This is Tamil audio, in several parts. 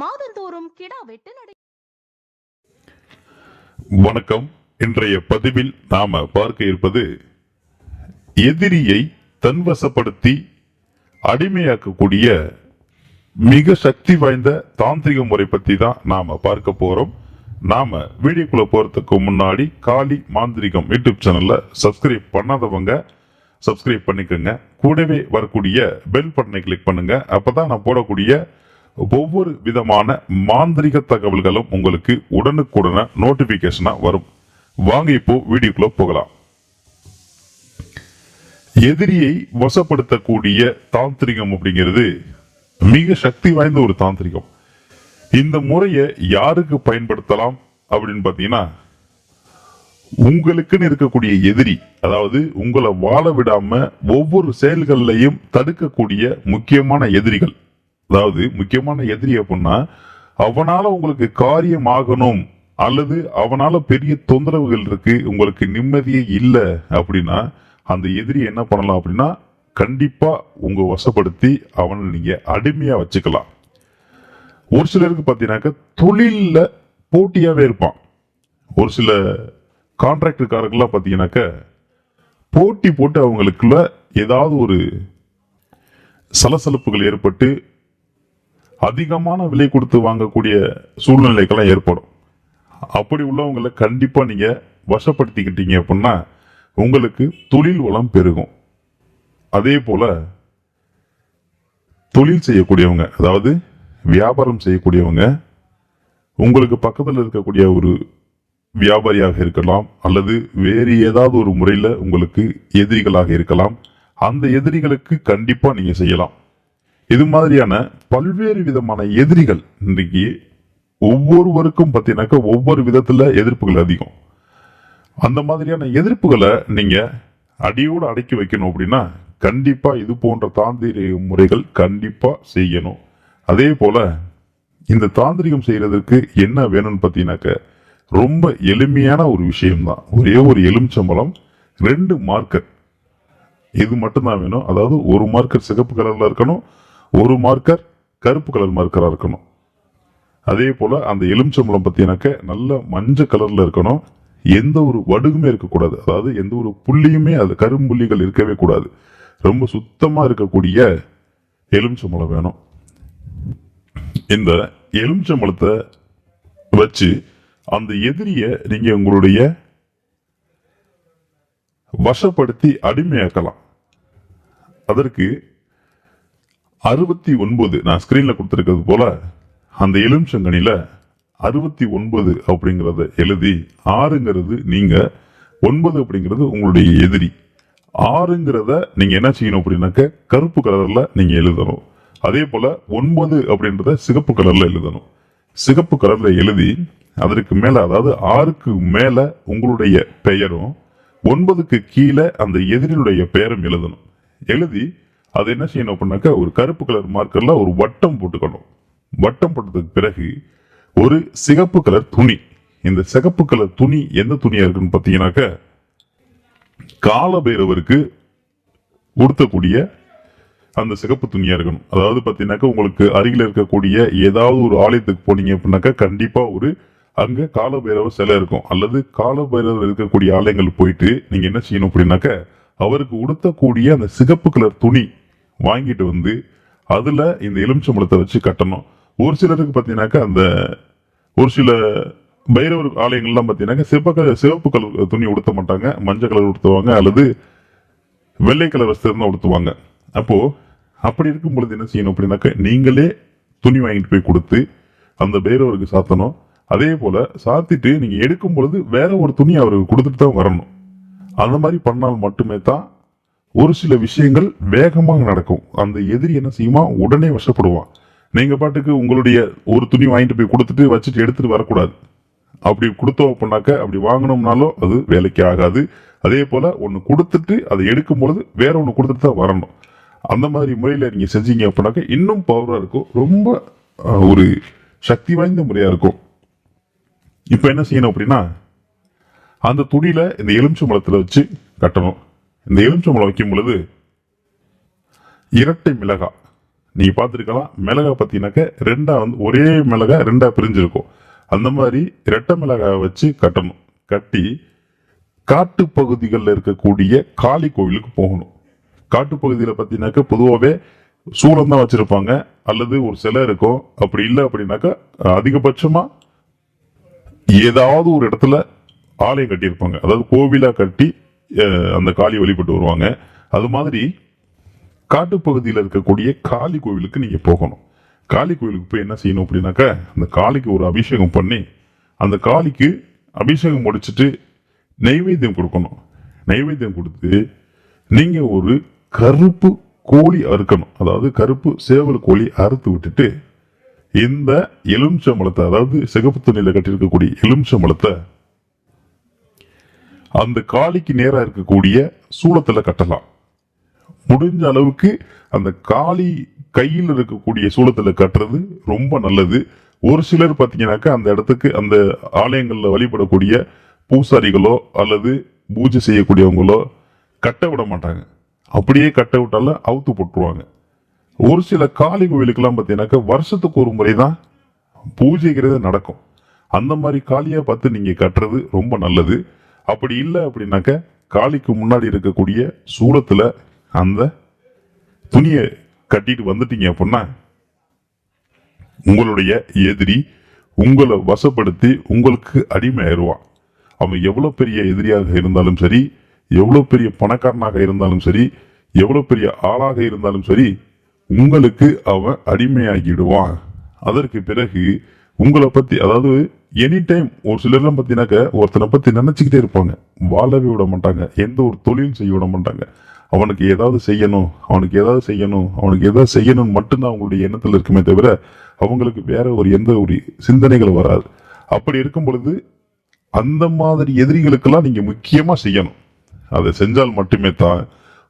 மாதந்தோறும் கிடா வெட்டு நடை வணக்கம். இன்றைய பதிவில் நாம பார்க்க இருப்பது எதிரியை தன்வசப்படுத்தி அடிமையாக்கக்கூடிய மிக சக்தி வாய்ந்த தாந்திரிக முறை பத்தி தான் நாம பார்க்க போறோம். நாம வீடியோக்குள்ள போறதுக்கு முன்னாடி காளி மாந்திரிகம் யூடியூப் சேனல்ல சப்ஸ்கிரைப் பண்ணாதவங்க சப்ஸ்கிரைப் பண்ணிக்கோங்க. கூடவே வரக்கூடிய பெல் பட்டனை கிளிக் பண்ணுங்க. அப்பதான் நான் போடக்கூடிய ஒவ்வொரு விதமான மாந்திரிக தகவல்களும் உங்களுக்கு உடனுக்குடன நோட்டிபிகேஷனா வரும். வாங்க இப்போ வீடியோக்குள்ள போகலாம். எதிரியை வசப்படுத்தக்கூடிய தாந்திரிகம் அப்படிங்கிறது மிக சக்தி வாய்ந்த ஒரு தாந்திரிகம். இந்த முறையை யாருக்கு பயன்படுத்தலாம் அப்படின்னு பாத்தீங்கன்னா உங்களுக்குன்னு இருக்கக்கூடிய எதிரி அதாவது உங்களை வாழ விடாம ஒவ்வொரு செயல்கள்லையும் தடுக்கக்கூடிய முக்கியமான எதிரிகள். அதாவது முக்கியமான எதிரி அப்படின்னா அவனால உங்களுக்கு காரியம் ஆகணும் அல்லது அவனால பெரிய தொந்தரவுகள் இருக்கு உங்களுக்கு நிம்மதியே இல்லை அப்படின்னா அந்த எதிரி என்ன பண்ணலாம் அப்படின்னா கண்டிப்பா உங்க வசப்படுத்தி அவனை நீங்க அடிமையா வச்சுக்கலாம். ஒரு சிலருக்கு பார்த்தீங்கன்னாக்க தொழிலில் போட்டியாகவே இருப்பான். ஒரு சில கான்ட்ராக்டர்காரர்கள்லாம் பார்த்தீங்கன்னாக்க போட்டி போட்டு அவங்களுக்குள்ள ஏதாவது ஒரு சலசலப்புகள் ஏற்பட்டு அதிகமான விலை கொடுத்து வாங்கக்கூடிய சூழ்நிலைகள்லாம் ஏற்படும். அப்படி உள்ளவங்களை கண்டிப்பாக நீங்கள் வசப்படுத்திக்கிட்டீங்க அப்படின்னா உங்களுக்கு தொழில் வளம் பெருகும். அதே போல் தொழில் செய்யக்கூடியவங்க அதாவது வியாபாரம் செய்யக்கூடியவங்க உங்களுக்கு பக்கத்தில் இருக்கக்கூடிய ஒரு வியாபாரியாக இருக்கலாம் அல்லது வேறு ஏதாவது ஒரு முறையில் உங்களுக்கு எதிரிகளாக இருக்கலாம். அந்த எதிரிகளுக்கு கண்டிப்பாக நீங்கள் செய்யலாம். இது மாதிரியான பல்வேறு விதமான எதிரிகள் இன்றைக்கு ஒவ்வொருவருக்கும் பார்த்தீங்கன்னாக்கா ஒவ்வொரு விதத்தில் எதிர்ப்புகள் அதிகம். அந்த மாதிரியான எதிர்ப்புகளை நீங்கள் அடியோடு அடக்கி வைக்கணும் அப்படின்னா கண்டிப்பாக இது போன்ற தாந்திரிக முறைகள் கண்டிப்பாக செய்யணும். அதே போல இந்த தாந்திரிகம் செய்கிறதுக்கு என்ன வேணும்னு பார்த்தீங்கன்னாக்க ரொம்ப எளிமையான ஒரு விஷயம்தான். ஒரே ஒரு எலுமிச்சம்பழம் ரெண்டு மார்க்கர் இது மட்டும்தான் வேணும். அதாவது ஒரு மார்க்கர் சிகப்பு கலரில் இருக்கணும் ஒரு மார்க்கர் கருப்பு கலர் மார்க்கராக இருக்கணும். அதே போல் அந்த எலுமிச்சம்பழம் பார்த்தீங்கன்னாக்க நல்ல மஞ்சள் கலரில் இருக்கணும். எந்த ஒரு வடுகுமே இருக்கக்கூடாது. அதாவது எந்த ஒரு புள்ளியுமே அது கரும்புள்ளிகள் இருக்கவே கூடாது. ரொம்ப சுத்தமாக இருக்கக்கூடிய எலுமிச்சம்பழம் வேணும். இந்த எலுமிச்சம்பழத்தை வச்சு அந்த எதிரியை நீங்கள் உங்களுடைய வசப்படுத்தி அடிமையாக்கலாம். அதற்கு அறுபத்தி ஒன்பது நான் ஸ்கிரீன்ல கொடுத்துருக்கிறது போல அந்த எலுமிச்சங்கனில அறுபத்தி ஒன்பது அப்படிங்கிறத எழுதி ஆறுங்கிறது நீங்க ஒன்பது அப்படிங்கிறது உங்களுடைய எதிரி. ஆறுங்கிறத நீங்க என்ன செய்யணும் அப்படின்னாக்க கருப்பு கலர்ல நீங்க எழுதணும். அதே போல ஒன்பது அப்படின்றத சிகப்பு கலர்ல எழுதணும். சிகப்பு கலர்ல எழுதி அதற்கு மேல அதாவது ஆறுக்கு மேல உங்களுடைய பெயரும் ஒன்பதுக்கு கீழே அந்த எதிரினுடைய பெயரும் எழுதணும். எழுதி அது என்ன செய்யணும் அப்படின்னாக்கா ஒரு கருப்பு கலர் மார்க்கரில் ஒரு வட்டம் போட்டுக்கணும். வட்டம் போட்டதுக்கு பிறகு ஒரு சிகப்பு கலர் துணி. இந்த சிகப்பு கலர் துணி எந்த துணியா இருக்குன்னு பார்த்தீங்கன்னாக்க காலபைரவருக்கு உடுத்தக்கூடிய அந்த சிகப்பு துணியா இருக்கணும். அதாவது பார்த்தீங்கன்னாக்கா உங்களுக்கு அருகில் இருக்கக்கூடிய ஏதாவது ஒரு ஆலயத்துக்கு போனீங்க அப்படின்னாக்கா கண்டிப்பா ஒரு அங்க காலபைரவர் சிலை இருக்கும். அல்லது காலபைரவர் இருக்கக்கூடிய ஆலயங்கள் போயிட்டு நீங்க என்ன செய்யணும் அப்படின்னாக்க அவருக்கு உடுத்தக்கூடிய அந்த சிகப்பு கலர் துணி வாங்கிட்டு வந்து அதில் இந்த எலுமிச்சம்பழத்தை வச்சு கட்டணும். ஒரு சிலருக்கு பார்த்தீங்கன்னாக்கா அந்த ஒரு சில பைரவர் ஆலயங்கள்லாம் பார்த்தீங்கன்னாக்கா சிவப்பு சிவப்பு கலர் துணி உடுத்த மாட்டாங்க. மஞ்சள் கலர் உடுத்துவாங்க. அல்லது வெள்ளை கலர் வஸ்திரம் தான் உடுத்துவாங்க. அப்போது அப்படி இருக்கும் பொழுது என்ன செய்யணும் அப்படின்னாக்க நீங்களே துணி வாங்கிட்டு போய் கொடுத்து அந்த பைரவருக்கு சாத்தணும். அதே போல் சாத்திட்டு நீங்கள் எடுக்கும் பொழுது வேற ஒரு துணி அவருக்கு கொடுத்துட்டு தான் வரணும். அந்த மாதிரி பண்ணால் மட்டுமே தான் ஒரு சில விஷயங்கள் வேகமாக நடக்கும். அந்த எதிரி என்ன செய்யுமா? உடனே வசப்படுவான். நீங்க பாட்டுக்கு உங்களுடைய ஒரு துணி வாங்கிட்டு போய் கொடுத்துட்டு வச்சுட்டு எடுத்துட்டு வரக்கூடாது. அப்படி கொடுத்தோம் அப்படின்னாக்க அப்படி வாங்கினோம்னாலும் அது வேலைக்கு ஆகாது. அதே போல ஒன்று கொடுத்துட்டு அதை எடுக்கும் பொழுது வேற ஒன்று கொடுத்துட்டு தான் வரணும். அந்த மாதிரி முறையில் நீங்க செஞ்சீங்க அப்படின்னாக்க இன்னும் பவராக இருக்கும். ரொம்ப ஒரு சக்தி வாய்ந்த முறையாக இருக்கும். இப்போ என்ன செய்யணும் அப்படின்னா அந்த துணியில இந்த எலுமிச்சை வச்சு கட்டணும். இந்த எலுமிச்சை வைக்கும் பொழுது இரட்டை மிளகா. நீங்க பார்த்துருக்கலாம் மிளகா பார்த்தீங்கன்னாக்க ரெண்டா வந்து ஒரே மிளகா ரெண்டா பிரிஞ்சிருக்கும். அந்த மாதிரி இரட்டை மிளகாய் வச்சு கட்டணும். கட்டி காட்டு பகுதிகளில் இருக்கக்கூடிய காளி கோவிலுக்கு போகணும். காட்டு பகுதியில் பார்த்தீங்கன்னாக்க பொதுவாகவே சூளம் தான் வச்சிருப்பாங்க. அல்லது ஒரு சிலை இருக்கும். அப்படி இல்லை அப்படின்னாக்கா அதிகபட்சமா ஏதாவது ஒரு இடத்துல ஆலயம் கட்டியிருப்பாங்க. அதாவது கோவிலா கட்டி அந்த காளி வழிபட்டு வருவாங்க. அது மாதிரி காட்டுப்பகுதியில் இருக்கக்கூடிய காளி கோவிலுக்கு நீங்கள் போகணும். காளி கோவிலுக்கு போய் என்ன செய்யணும் அப்படின்னாக்கா அந்த காளிக்கு ஒரு அபிஷேகம் பண்ணி அந்த காளிக்கு அபிஷேகம் முடிச்சுட்டு நைவேத்தியம் கொடுக்கணும். நைவேத்தியம் கொடுத்து நீங்கள் ஒரு கருப்பு கோழி அறுக்கணும். அதாவது கருப்பு சேவல் கோழி அறுத்து விட்டுட்டு இந்த எலுமிச்சம்பழத்தை அதாவது சிகப்பு துணியில் கட்டியிருக்கக்கூடிய எலுமிச்சம்பழத்தை அந்த காளிக்கு நேராக இருக்கக்கூடிய சூளத்தில் கட்டலாம். முடிஞ்ச அளவுக்கு அந்த காளி கையில் இருக்கக்கூடிய சூளத்தில் கட்டுறது ரொம்ப நல்லது. ஒரு சிலர் பாத்தீங்கன்னாக்கா அந்த இடத்துக்கு அந்த ஆலயங்களில் வழிபடக்கூடிய பூசாரிகளோ அல்லது பூஜை செய்யக்கூடியவங்களோ கட்ட விட மாட்டாங்க. அப்படியே கட்ட விட்டாலும் அவுத்து போட்டுருவாங்க. ஒரு சில காளி கோவிலுக்கெல்லாம் பார்த்தீங்கன்னாக்கா வருஷத்துக்கு ஒரு முறை தான் பூஜைங்கிறது நடக்கும். அந்த மாதிரி காளியாக பார்த்து நீங்கள் கட்டுறது ரொம்ப நல்லது. அப்படி இல்லை அப்படின்னாக்க காளிக்கு முன்னாடி இருக்கக்கூடிய சூளத்தில் அந்த துணியை கட்டிட்டு வந்துட்டீங்க அப்படின்னா உங்களுடைய எதிரி உங்களை வசப்படுத்தி உங்களுக்கு அடிமை ஆயிடுவான் அவன் எவ்வளோ பெரிய எதிரியாக இருந்தாலும் சரி எவ்வளோ பெரிய பணக்காரனாக இருந்தாலும் சரி எவ்வளோ பெரிய ஆளாக இருந்தாலும் சரி உங்களுக்கு அவன் அடிமையாகிடுவான். அதற்கு பிறகு உங்களை பத்தி அதாவது எனி டைம் ஒரு சிலர்லாம் பார்த்தீங்கன்னாக்க ஒருத்தனை பற்றி நினச்சிக்கிட்டே இருப்பாங்க. வாழவே விட மாட்டாங்க. எந்த ஒரு தொழிலும் செய்ய விட மாட்டாங்க. அவனுக்கு ஏதாவது செய்யணும் அவனுக்கு ஏதாவது செய்யணும் அவனுக்கு ஏதாவது செய்யணும்னு மட்டும்தான் அவங்களுடைய எண்ணத்தில் இருக்குமே தவிர அவங்களுக்கு வேற ஒரு எந்த ஒரு சிந்தனைகள் வராது. அப்படி இருக்கும் பொழுது அந்த மாதிரி எதிரிகளுக்கெல்லாம் நீங்க முக்கியமா செய்யணும். அதை செஞ்சால் மட்டுமே தான்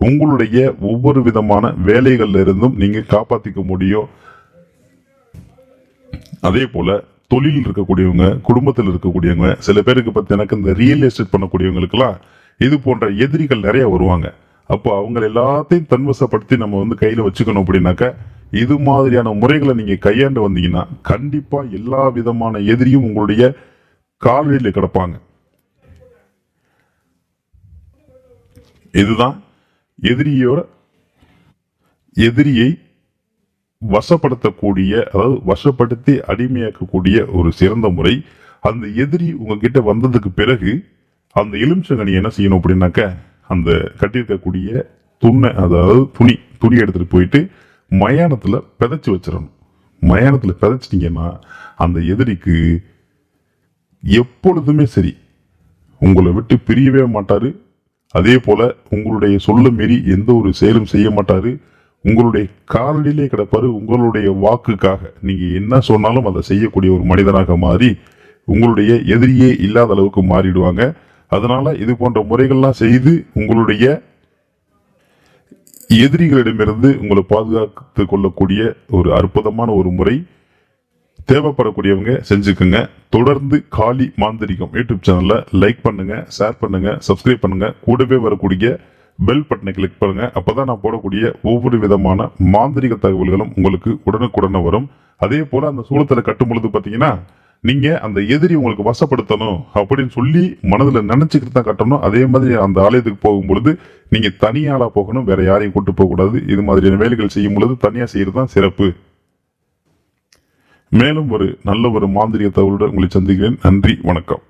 உங்களுடைய ஒவ்வொரு விதமான வேலைகள்ல இருந்தும் நீங்கள் காப்பாற்றிக்க முடியும். அதே போல தொழில் இருக்கக்கூடியவங்க குடும்பத்தில் இருக்கக்கூடியவங்க சில பேருக்கு பத்தி எனக்கு இந்த ரியல் எஸ்டேட் பண்ணக்கூடியவங்களுக்கெல்லாம் இது போன்ற எதிரிகள் நிறைய வருவாங்க. அப்போ அவங்க எல்லாத்தையும் தன்வசப்படுத்தி நம்ம வந்து கையில் வச்சுக்கணும் அப்படின்னாக்க இது மாதிரியான முறைகளை நீங்கள் கையாண்டு வந்தீங்கன்னா கண்டிப்பாக எல்லா விதமான எதிரியும் உங்களுடைய காலடியில் கிடப்பாங்க. இதுதான் எதிரியோட எதிரியை வசப்படுத்தக்கூடிய அதாவது வசப்படுத்தி அடிமையாக்கக்கூடிய ஒரு சிறந்த முறை அந்த எதிரி உங்ககிட்ட வந்ததுக்கு பிறகு அந்த எலுமிச்சங்கனி என்ன செய்யணும் அப்படின்னாக்க அந்த கட்டியிருக்கக்கூடிய துண்ணை அதாவது துணி துணி எடுத்துகிட்டு போயிட்டு மயானத்தில் பிதைச்சி வச்சிடணும். மயானத்தில் பிதைச்சிட்டிங்கன்னா அந்த எதிரிக்கு எப்பொழுதுமே சரி உங்களை விட்டு பிரியவே மாட்டார். அதே போல் உங்களுடைய சொல்ல மீறி எந்த ஒரு செயலும் செய்ய மாட்டார். உங்களுடைய காலடியிலே கிடப்பாரு உங்களுடைய வாக்குக்காக. நீங்க என்ன சொன்னாலும் அதை செய்யக்கூடிய ஒரு மனிதனாக மாறி உங்களுடைய எதிரியே இல்லாத அளவுக்கு மாறிடுவாங்க. அதனால இது போன்ற முறைகள்லாம் செய்து உங்களுடைய எதிரிகளிடமிருந்து உங்களை பாதுகாத்து கொள்ளக்கூடிய ஒரு அற்புதமான ஒரு முறை. தேவைப்படக்கூடியவங்க செஞ்சுக்குங்க. தொடர்ந்து காலி மாந்திரிகம் யூடியூப் சேனலில் லைக் பண்ணுங்கள் ஷேர் பண்ணுங்கள் சப்ஸ்கிரைப் பண்ணுங்கள் கூடவே வரக்கூடிய பெல் பட்டனை கிளிக் பண்ணுங்க. அப்பதான் நான் போடக்கூடிய ஒவ்வொரு விதமான மாந்திரிக தகவல்களும் உங்களுக்கு உடனுக்குடனே வரும். அதே போல அந்த சூழத்தில் கட்டும் பொழுது பார்த்தீங்கன்னா நீங்க அந்த எதிரி உங்களுக்கு வசப்படுத்தணும் அப்படின்னு சொல்லி மனதில் நினைச்சுக்கிட்டு தான் கட்டணும். அதே மாதிரி அந்த ஆலயத்துக்கு போகும் பொழுது நீங்க தனியாளா போகணும். வேற யாரையும் கூட்டு போகக்கூடாது இது மாதிரியான வேலைகள் செய்யும் பொழுது தனியா செய்யறது தான் சிறப்பு. மேலும் ஒரு நல்ல ஒரு மாந்திரிய தகவலுடன் உங்களை சந்திக்கிறேன். நன்றி. வணக்கம்.